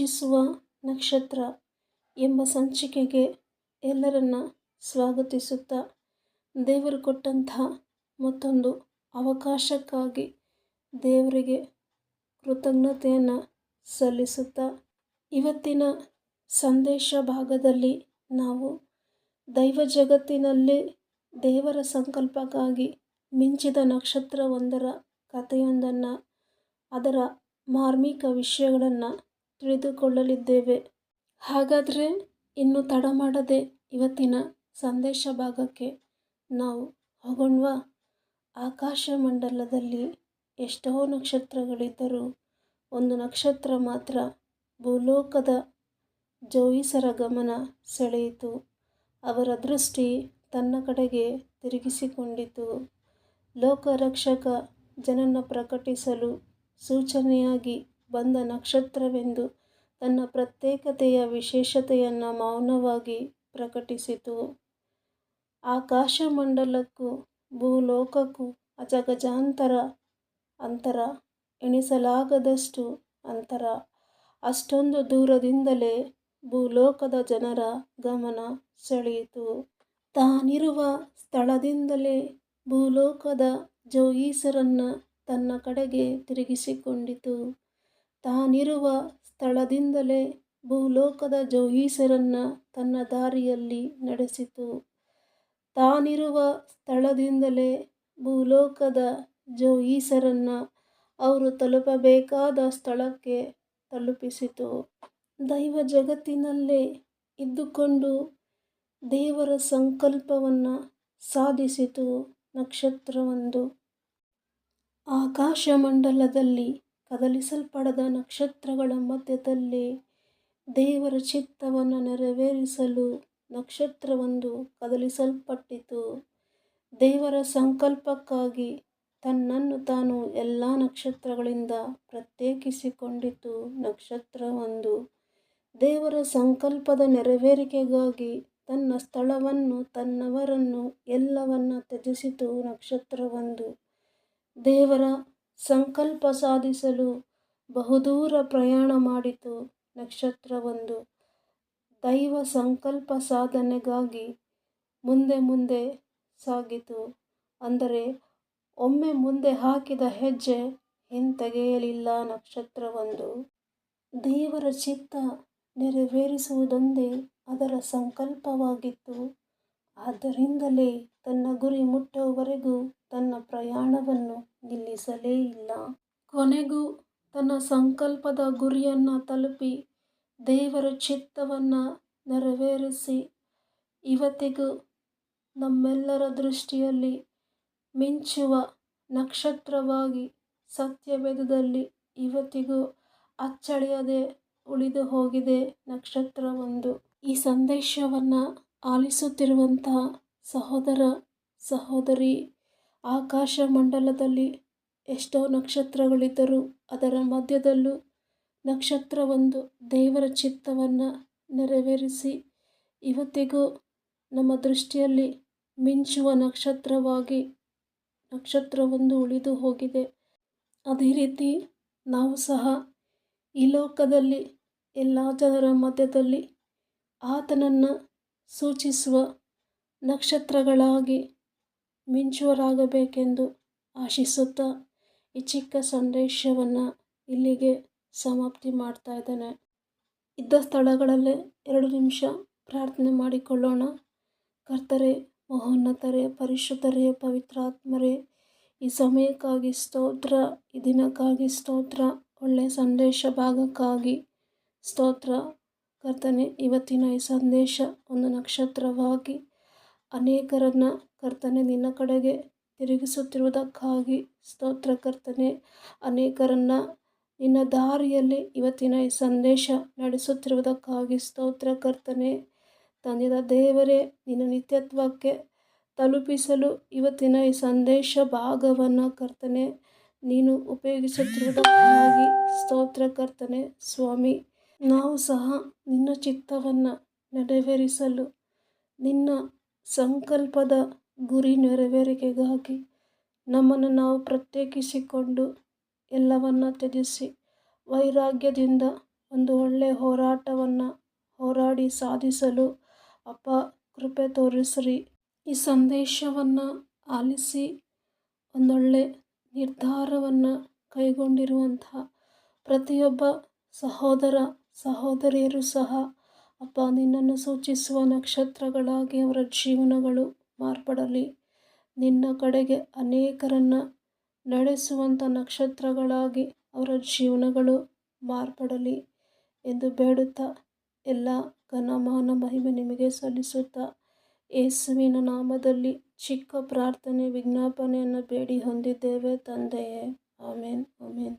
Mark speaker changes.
Speaker 1: ಸೂಚಿಸುವ ನಕ್ಷತ್ರ ಎಂಬ ಸಂಚಿಕೆಗೆ ಎಲ್ಲರನ್ನ ಸ್ವಾಗತಿಸುತ್ತಾ ದೇವರು ಕೊಟ್ಟಂತಹ ಮತ್ತೊಂದು ಅವಕಾಶಕ್ಕಾಗಿ ದೇವರಿಗೆ ಕೃತಜ್ಞತೆಯನ್ನು ಸಲ್ಲಿಸುತ್ತಾ ಇವತ್ತಿನ ಸಂದೇಶ ಭಾಗದಲ್ಲಿ ನಾವು ದೈವ ಜಗತ್ತಿನಲ್ಲಿ ದೇವರ ಸಂಕಲ್ಪಕ್ಕಾಗಿ ಮಿಂಚಿದ ನಕ್ಷತ್ರವೊಂದರ ಕಥೆಯೊಂದನ್ನು ಅದರ ಮಾರ್ಮಿಕ ವಿಷಯಗಳನ್ನು ತಿಳಿದುಕೊಳ್ಳಲಿದ್ದೇವೆ. ಹಾಗಾದರೆ ಇನ್ನು ತಡ ಮಾಡದೆ ಇವತ್ತಿನ ಸಂದೇಶ ಭಾಗಕ್ಕೆ ನಾವು ಹೋಗೋಣವಾ. ಆಕಾಶ ಮಂಡಲದಲ್ಲಿ ಎಷ್ಟೋ ನಕ್ಷತ್ರಗಳಿದ್ದರೂ ಒಂದು ನಕ್ಷತ್ರ ಮಾತ್ರ ಭೂಲೋಕದ ಜೋಯಿಸರ ಗಮನ ಸೆಳೆಯಿತು. ಅವರ ದೃಷ್ಟಿ ತನ್ನ ಕಡೆಗೆ ತಿರುಗಿಸಿಕೊಂಡಿತು. ಲೋಕರಕ್ಷಕ ಜನನ ಪ್ರಕಟಿಸಲು ಸೂಚನೆಯಾಗಿ ಬಂದ ನಕ್ಷತ್ರವೆಂದು ತನ್ನ ಪ್ರತ್ಯೇಕತೆಯ ವಿಶೇಷತೆಯನ್ನು ಮೌನವಾಗಿ ಪ್ರಕಟಿಸಿತು. ಆಕಾಶಮಂಡಲಕ್ಕೂ ಭೂಲೋಕಕ್ಕೂ ಅಜಗಜಾಂತರ ಅಂತರ ಎಣಿಸಲಾಗದಷ್ಟು ಅಂತರ. ಅಷ್ಟೊಂದು ದೂರದಿಂದಲೇ ಭೂಲೋಕದ ಜನರ ಗಮನ ಸೆಳೆಯಿತು. ತಾನಿರುವ ಸ್ಥಳದಿಂದಲೇ ಭೂಲೋಕದ ಜೋಯಿಸರನ್ನು ತನ್ನ ಕಡೆಗೆ ತಿರುಗಿಸಿಕೊಂಡಿತು. ತಾನಿರುವ ಸ್ಥಳದಿಂದಲೇ ಭೂಲೋಕದ ಜೋಹೀಸರನ್ನು ತನ್ನ ದಾರಿಯಲ್ಲಿ ನಡೆಸಿತು. ತಾನಿರುವ ಸ್ಥಳದಿಂದಲೇ ಭೂಲೋಕದ ಜೋಹೀಸರನ್ನು ಅವರು ತಲುಪಬೇಕಾದ ಸ್ಥಳಕ್ಕೆ ತಲುಪಿಸಿತು. ದೈವ ಜಗತ್ತಿನಲ್ಲೇ ಇದ್ದುಕೊಂಡು ದೇವರ ಸಂಕಲ್ಪವನ್ನು ಸಾಧಿಸಿತು ನಕ್ಷತ್ರವೊಂದು. ಆಕಾಶಮಂಡಲದಲ್ಲಿ ಕದಲಿಸಲ್ಪಡದ ನಕ್ಷತ್ರಗಳ ಮಧ್ಯದಲ್ಲಿ ದೇವರ ಚಿತ್ತವನ್ನು ನೆರವೇರಿಸಲು ನಕ್ಷತ್ರವೊಂದು ಕದಲಿಸಲ್ಪಟ್ಟಿತು. ದೇವರ ಸಂಕಲ್ಪಕ್ಕಾಗಿ ತನ್ನನ್ನು ತಾನು ಎಲ್ಲ ನಕ್ಷತ್ರಗಳಿಂದ ಪ್ರತ್ಯೇಕಿಸಿಕೊಂಡಿತು. ನಕ್ಷತ್ರವೊಂದು ದೇವರ ಸಂಕಲ್ಪದ ನೆರವೇರಿಕೆಗಾಗಿ ತನ್ನ ಸ್ಥಳವನ್ನು, ತನ್ನವರನ್ನು ಎಲ್ಲವನ್ನ ತ್ಯಜಿಸಿತು. ನಕ್ಷತ್ರವೊಂದು ದೇವರ ಸಂಕಲ್ಪ ಸಾಧಿಸಲು ಬಹುದೂರ ಪ್ರಯಾಣ ಮಾಡಿತು ನಕ್ಷತ್ರವೊಂದು ದೈವ ಸಂಕಲ್ಪ ಸಾಧನೆಗಾಗಿ ಮುಂದೆ ಮುಂದೆ ಸಾಗಿತು. ಅಂದರೆ ಒಮ್ಮೆ ಮುಂದೆ ಹಾಕಿದ ಹೆಜ್ಜೆ ಹಿಂತೆಗೆಯಲಿಲ್ಲ ನಕ್ಷತ್ರವೊಂದು ದೇವರ ಚಿತ್ತ ನೆರವೇರಿಸುವುದೊಂದೇ ಅದರ ಸಂಕಲ್ಪವಾಗಿತ್ತು. ಆದ್ದರಿಂದಲೇ ತನ್ನ ಗುರಿ ಮುಟ್ಟುವವರೆಗೂ ತನ್ನ ಪ್ರಯಾಣವನ್ನು ನಿಲ್ಲಿಸಲೇ ಇಲ್ಲ. ಕೊನೆಗೂ ತನ್ನ ಸಂಕಲ್ಪದ ಗುರಿಯನ್ನು ತಲುಪಿ ದೇವರ ಚಿತ್ತವನ್ನು ನೆರವೇರಿಸಿ ಇವತ್ತಿಗೂ ನಮ್ಮೆಲ್ಲರ ದೃಷ್ಟಿಯಲ್ಲಿ ಮಿಂಚುವ ನಕ್ಷತ್ರವಾಗಿ ಸತ್ಯವೇದದಲ್ಲಿ ಇವತ್ತಿಗೂ ಅಚ್ಚಳಿಯದೆ ಉಳಿದು ಹೋಗಿದೆ ನಕ್ಷತ್ರವೊಂದು. ಈ ಸಂದೇಶವನ್ನು ಆಲಿಸುತ್ತಿರುವಂತಹ ಸಹೋದರ ಸಹೋದರಿ, ಆಕಾಶ ಮಂಡಲದಲ್ಲಿ ಎಷ್ಟೋ ನಕ್ಷತ್ರಗಳಿದ್ದರೂ ಅದರ ಮಧ್ಯದಲ್ಲೂ ನಕ್ಷತ್ರವೊಂದು ದೇವರ ಚಿತ್ತವನ್ನು ನೆರವೇರಿಸಿ, ಇವತ್ತಿಗೂ ನಮ್ಮ ದೃಷ್ಟಿಯಲ್ಲಿ ಮಿಂಚುವ ನಕ್ಷತ್ರವಾಗಿ ನಕ್ಷತ್ರವೊಂದು ಉಳಿದು ಹೋಗಿದೆ. ಅದೇ ರೀತಿ ನಾವು ಸಹ ಈ ಲೋಕದಲ್ಲಿ ಎಲ್ಲ ಜನರ ಮಧ್ಯದಲ್ಲಿ ಆತನನ್ನು ಸೂಚಿಸುವ ನಕ್ಷತ್ರಗಳಾಗಿ ಮಿಂಚುವರಾಗಬೇಕೆಂದು ಆಶಿಸುತ್ತಾ ಈ ಚಿಕ್ಕ ಸಂದೇಶವನ್ನು ಇಲ್ಲಿಗೆ ಸಮಾಪ್ತಿ ಮಾಡ್ತಾ ಇದ್ದೇನೆ. ಇದ್ದ ಸ್ಥಳಗಳಲ್ಲೇ ಎರಡು ನಿಮಿಷ ಪ್ರಾರ್ಥನೆ ಮಾಡಿಕೊಳ್ಳೋಣ. ಕರ್ತರೆ, ಮಹೋನ್ನತರೇ, ಪರಿಶುದ್ಧರೇ, ಪವಿತ್ರಾತ್ಮರೇ, ಈ ಸಮಯಕ್ಕಾಗಿ ಸ್ತೋತ್ರ, ಈ ದಿನಕ್ಕಾಗಿ ಸ್ತೋತ್ರ ಒಳ್ಳೆಯ ಸಂದೇಶ ಭಾಗಕ್ಕಾಗಿ ಸ್ತೋತ್ರ. ಕರ್ತನೆ, ಇವತ್ತಿನ ಈ ಸಂದೇಶ ಒಂದು ನಕ್ಷತ್ರವಾಗಿ ಅನೇಕರನ್ನು ಕರ್ತನೆ ನಿನ್ನ ಕಡೆಗೆ ತಿರುಗಿಸುತ್ತಿರುವುದಕ್ಕಾಗಿ ಸ್ತೋತ್ರ ಕರ್ತನೆ, ಅನೇಕರನ್ನು ನಿನ್ನ ದಾರಿಯಲ್ಲಿ ಇವತ್ತಿನ ಈ ಸಂದೇಶ ನಡೆಸುತ್ತಿರುವುದಕ್ಕಾಗಿ ಸ್ತೋತ್ರ ಕರ್ತನೆ ತಂದೆಯ ದೇವರೇ, ನಿನ್ನ ನಿತ್ಯತ್ವಕ್ಕೆ ತಲುಪಿಸಲು ಇವತ್ತಿನ ಈ ಸಂದೇಶ ಭಾಗವನ್ನು ಕರ್ತನೆ, ನೀನು ಉಪಯೋಗಿಸುತ್ತಿರುವುದಕ್ಕಾಗಿ ಸ್ತೋತ್ರ ಕರ್ತನೆ, ಸ್ವಾಮಿ. ನಾವು ಸಹ ನಿನ್ನ ಚಿತ್ತವನ್ನು ನೆರವೇರಿಸಲು, ನಿನ್ನ ಸಂಕಲ್ಪದ ಗುರಿ ನೆರವೇರಿಕೆಗಾಗಿ ನಮ್ಮನ್ನು ನಾವು ಪ್ರತ್ಯೇಕಿಸಿಕೊಂಡು ಎಲ್ಲವನ್ನ ತ್ಯಜಿಸಿ, ವೈರಾಗ್ಯದಿಂದ ಒಂದು ಒಳ್ಳೆಯ ಹೋರಾಟವನ್ನು ಹೋರಾಡಿ ಸಾಧಿಸಲು ಅಪ್ಪ ಕೃಪೆ ತೋರಿಸ್ರಿ. ಈ ಸಂದೇಶವನ್ನು ಆಲಿಸಿ ಒಂದೊಳ್ಳೆ ನಿರ್ಧಾರವನ್ನು ಕೈಗೊಂಡಿರುವಂತಹ ಪ್ರತಿಯೊಬ್ಬ ಸಹೋದರ ಸಹೋದರಿಯರು ಸಹ ಅಪ್ಪ ನಿನ್ನನ್ನು ಸೂಚಿಸುವ ನಕ್ಷತ್ರಗಳಾಗಿ ಅವರ ಜೀವನಗಳು ಮಾರ್ಪಡಲಿ. ನಿನ್ನ ಕಡೆಗೆ ಅನೇಕರನ್ನು ನಡೆಸುವಂಥ ನಕ್ಷತ್ರಗಳಾಗಿ ಅವರ ಜೀವನಗಳು ಮಾರ್ಪಡಲಿ ಎಂದು ಬೇಡುತ್ತಾ, ಎಲ್ಲ ಘನಮಾನ ಮಹಿಮೆ ನಿಮಗೆ ಸಲ್ಲಿಸುತ್ತಾ, ಯೇಸುವಿನ ನಾಮದಲ್ಲಿ ಚಿಕ್ಕ ಪ್ರಾರ್ಥನೆ ವಿಜ್ಞಾಪನೆಯನ್ನು ಬೇಡಿ ಹೊಂದಿದ್ದೇವೆ ತಂದೆಯೇ. ಆಮೇನ್ ಆಮೇನ್.